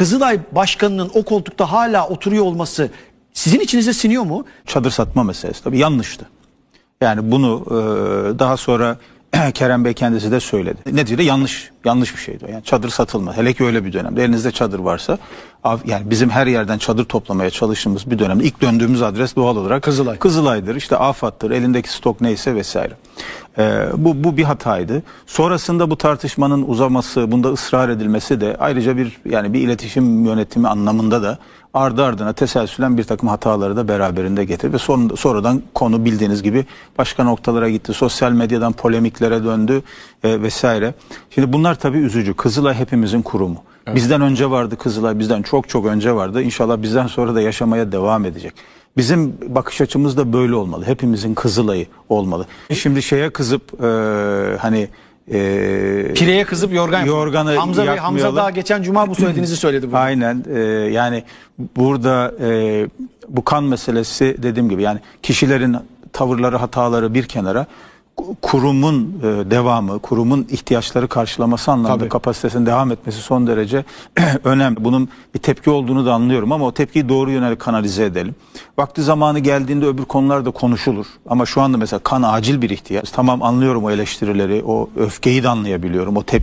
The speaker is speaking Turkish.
Kızılay Başkanı'nın o koltukta hala oturuyor olması sizin içinize siniyor mu? çadır satma meselesi tabii yanlıştı. Yani bunu e, daha sonra Kerem Bey kendisi de söyledi. Neticede yanlış yanlış bir şeydi. Yani çadır satılma. Hele ki öyle bir dönemde elinizde çadır varsa yani bizim her yerden çadır toplamaya çalıştığımız bir dönemde ilk döndüğümüz adres doğal olarak Kızılay. Kızılay'dır. işte AFAD'dır. Elindeki stok neyse vesaire. E, bu bu bir hataydı. Sonrasında bu tartışmanın uzaması, bunda ısrar edilmesi de ayrıca bir yani bir iletişim yönetimi anlamında da ardı ardına teselsülen bir takım hataları da beraberinde getirdi son, sonradan konu bildiğiniz gibi başka noktalara gitti. Sosyal medyadan polemiklere döndü e, vesaire. Şimdi bunlar tabii üzücü. Kızılay hepimizin kurumu. Bizden önce vardı Kızılay, bizden çok çok önce vardı. İnşallah bizden sonra da yaşamaya devam edecek. Bizim bakış açımız da böyle olmalı. Hepimizin Kızılay'ı olmalı. Şimdi şeye kızıp e, hani e, Pireye kızıp yorgan Yorganı Hamza Bey Hamza yakmayalım. daha geçen cuma bu söylediğinizi söyledi burada. Aynen e, yani burada e, bu kan meselesi dediğim gibi yani kişilerin tavırları hataları bir kenara kurumun e, devamı, kurumun ihtiyaçları karşılaması anlamında Tabii. kapasitesinin devam etmesi son derece önemli. Bunun bir tepki olduğunu da anlıyorum ama o tepkiyi doğru yönelik kanalize edelim. Vakti zamanı geldiğinde öbür konular da konuşulur. Ama şu anda mesela kan acil bir ihtiyaç. Tamam anlıyorum o eleştirileri, o öfkeyi de anlayabiliyorum, o tepki